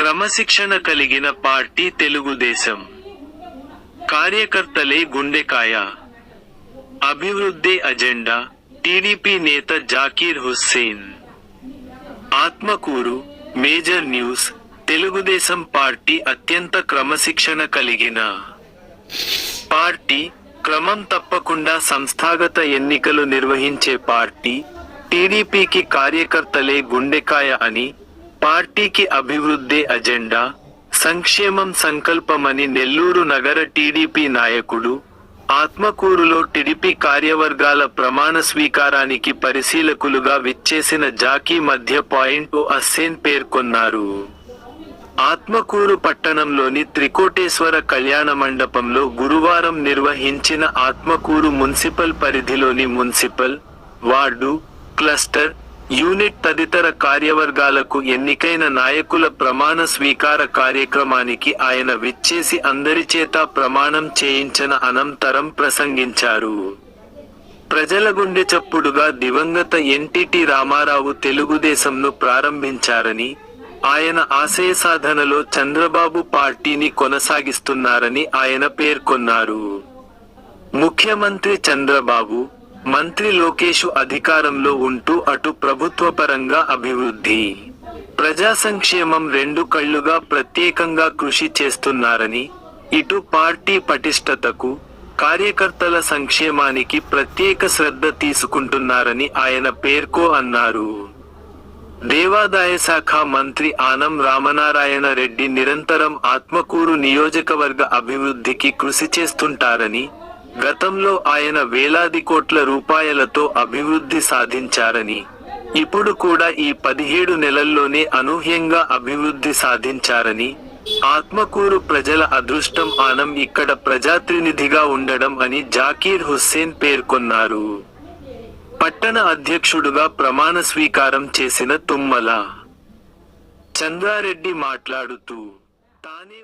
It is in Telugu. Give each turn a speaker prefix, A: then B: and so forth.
A: క్రమశిక్షణ కలిగిన పార్టీ తెలుగుదేశం. కార్యకర్తలే గుండెకాయ. అభివృద్ధి అజెండా టీడీపీ నేత Zakir Hussain. Atmakur major news Telugu Desam party అత్యంత క్రమశిక్షణ కలిగిన. పార్టీ క్రమం తప్పకుండా సంస్థాగత ఎన్నికలు నిర్వహించే పార్టీ టీడీపీకి కార్యకర్తలే గుండెకాయ అని పార్టీకి అభివృద్ధి అజెండా సంక్షేమం సంకల్పమని నెల్లూరు నగర టీడీపీ నాయకుడు ఆత్మకూరులో టీడీపీ కార్యవర్గాల ప్రమాణ స్వీకారానికి పరిశీలకులుగా విచ్చేసిన జాకీ మధ్య పాయింట్ ఓ అస్సేన్ పేర్కొన్నారు. ఆత్మకూరు పట్టణంలోని త్రికోటేశ్వర కళ్యాణ మండపంలో గురువారం నిర్వహించిన ఆత్మకూరు మున్సిపల్ పరిధిలోని మున్సిపల్ వార్డు క్లస్టర్ యూనిట్ తదితర కార్యవర్గాలకు ఎన్నికైన నాయకుల ప్రమాణ స్వీకార కార్యక్రమానికి ఆయన విచ్చేసి అందరి చేత ప్రమాణం చేయించిన అనంతరం ప్రసంగించారు. ప్రజల గుండె చప్పుడుగా దివంగత ఎన్టీటీ రామారావు తెలుగుదేశంను ప్రారంభించారని ఆయన ఆశయ సాధనలో చంద్రబాబు పార్టీని కొనసాగిస్తున్నారని ఆయన పేర్కొన్నారు. ముఖ్యమంత్రి చంద్రబాబు మంత్రి లోకేష్ అధికారంలో ఉంటూ అటు ప్రభుత్వపరంగా అభివృద్ధి. ప్రజా సంక్షేమం రెండు కళ్ళుగా ప్రత్యేకంగా కృషి చేస్తున్నారని ఇటు పార్టీ పటిష్టతకు కార్యకర్తల సంక్షేమానికి ప్రత్యేక శ్రద్ధ తీసుకుంటున్నారని ఆయన పేర్కో అన్నారు. దేవాదాయ శాఖ మంత్రి ఆనం రామనారాయణ రెడ్డి నిరంతరం ఆత్మకూరు నియోజకవర్గ అభివృద్ధికి కృషి చేస్తుంటారని గతంలో ఆయన వేలాది కోట్ల రూపాయలతో అభివృద్ధి సాధించారని. ఇప్పుడు కూడా ఈ పదిహేడు నెలల్లోనే అనూహ్యంగా అభివృద్ధి సాధించారని. ఆత్మకూరు ప్రజల అదృష్టం ఆనం ఇక్కడ ప్రజాప్రతినిధిగా ఉండడం అని జాకీర్ హుస్సేన్ పేర్కొన్నారు. పట్టణ అధ్యక్షుడుగా ప్రమాణ స్వీకారం చేసిన తుమ్మల. చంద్రారెడ్డి మాట్లాడుతూ తానే